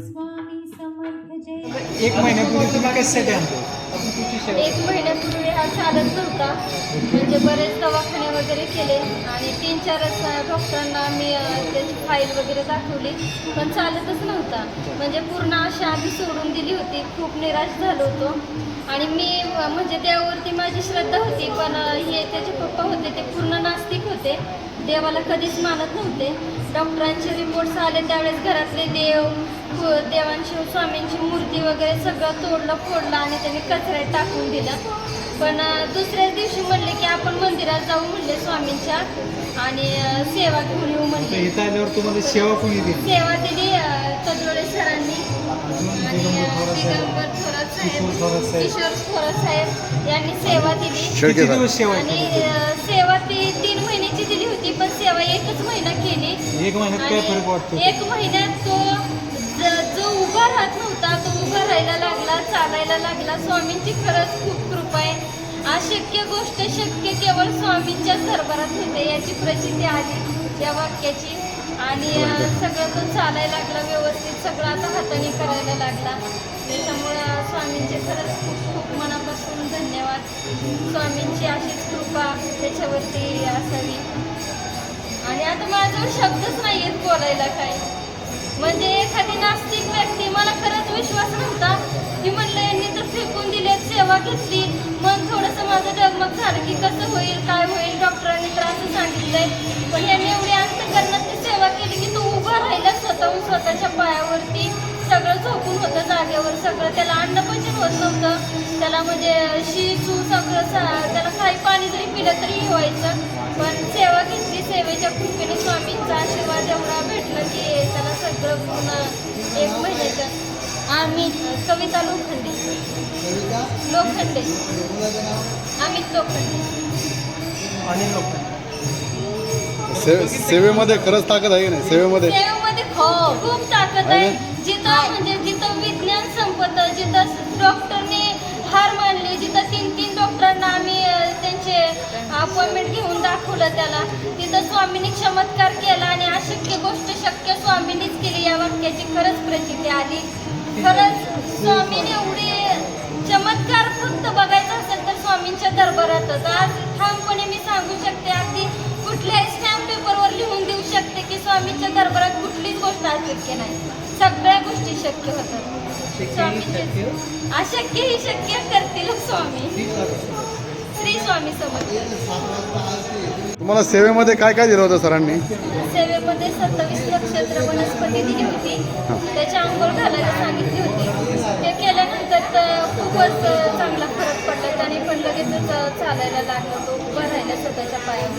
स्वामी समर्थ जय. एक महिन्यापूर्वी तुम्ही कशासाठी आणतो एक महिन्यापूर्वी हा चालत नव्हता. म्हणजे बरेच दवाखाने वगैरे केले आणि तीन चारच डॉक्टरांना मी त्याची फाईल वगैरे दाखवली. पण चालतच नव्हता. म्हणजे पूर्ण आशा आधी सोडून दिली होती. खूप निराश झालो होतो. आणि मी म्हणजे देवावरती माझी श्रद्धा होती. पण हे त्याचे पप्पा होते ते पूर्ण नास्तिक होते. देवाला कधीच मानत नव्हते. डॉक्टरांचे रिपोर्ट्स आले त्यावेळेस घरातले देव व देवांची स्वामींची मूर्ती वगैरे सगळं तोडलं फोडलं आणि त्यांनी कचऱ्यात टाकून दिलं. पण दुसऱ्याच दिवशी म्हणले की आपण मंदिरात जाऊ म्हणले स्वामींच्या आणि सेवा घेऊन येऊ म्हणले. इथं आल्यावर तुम्हाला सेवा कोणी दिली? सेवा दिली अं, तजोडे सरांनी. आणि दिगंबर थोरात साहेब किशोर थोरात साहेब. यांनी सेवा दिली. किती दिवस सेवा आणि सेवा ती तीन महिन्याची दिली होती पण सेवा एकच महिना केली. एक महिन्यात काय फरक वाटतो? आणि एक महिन्यात तो राहत नव्हता. तो उभा राहायला लागला चालायला लागला. स्वामींची खरंच खूप कृपा आहे. अशक्य गोष्ट शक्य केवळ स्वामींच्याच दरबारात होते याची प्रचिती आली या वाक्याची. आणि सगळं तो चालायला लागला व्यवस्थित सगळं आता हाताने करायला लागला. त्याच्यामुळं स्वामींचे खरंच खूप खूप मनापासून धन्यवाद. स्वामींची अशीच कृपा त्याच्यावरती असावी. आणि आता माझ्याजवळ शब्दच नाही आहेत बोलायला काय म्हणजे विश्वास नव्हता मी म्हणलं यांनी तर फेकून दिले सेवा घेतली. मन थोडंसं माझं डगमग झालं की कसं होईल काय होईल? डॉक्टरांनी तर असं सांगितलंय. पण यांनी एवढी अंतकरणात ती सेवा केली की तो उभा राहिला स्वतःहून स्वतःच्या पायावरती. सगळं झोपून होतं जागेवर. सगळं त्याला अन्नपचन होत नव्हतं. त्याला म्हणजे शी सगळं त्याला काही पाणी जरी पिलं तरी व्हायचं. पण सेवा घेतली. सेवेच्या कृपेने स्वामींचा आशीर्वाद एवढा भेटला की त्याला सगळं पूर्ण एक महिन्याचं आम्ही कविता लोखंडे. लोखंडे. अमित लोखंडे. लोक से- सेवेमध्ये खरंच ताकद आहे की नाही? सेवेमध्ये सेवेमध्ये खूप खूप ताकद आहे. जिथं म्हणजे जिथं विज्ञान संपतं जिथं डॉक्टरने हार मानली जिथं तीन तीन डॉक्टरांना आम्ही अं, त्यांचे अपॉइंटमेंट घेऊन दाखवलं त्याला तिथं स्वामींनी चमत्कार केला आणि अशक्य गोष्ट शक्य स्वामींनीच केली. या वाक्याची खरंच प्रचिती आली. खरंच स्वामीने एवढी चमत्कार फक्त बघायचा असेल तर स्वामींच्या दरबारातच. आज ठामपणे मी सांगू शकते अगदी कुठल्याही स्टॅम्प पेपरवर लिहून देऊ शकते की स्वामींच्या दरबारात कुठलीच गोष्ट अशक्य नाही. सगळ्या गोष्टी शक्य होतात. स्वामींचे अशक्य ही शक्य करतील स्वामी. श्री स्वामी समर्थ. तुम्हाला सेवेमध्ये काय काय दिलं होतं सरांनी? सेवेमध्ये सत्तावीस नक्षत्र वनस्पती दिली होती. आंघोळ घालायला सांगितली होती. ते केल्यानंतर तर खूपच चांगला फरक पडला त्याने पण लगेचच चालायला लागला तो. उभा राहिला स्वतःच्या पायावर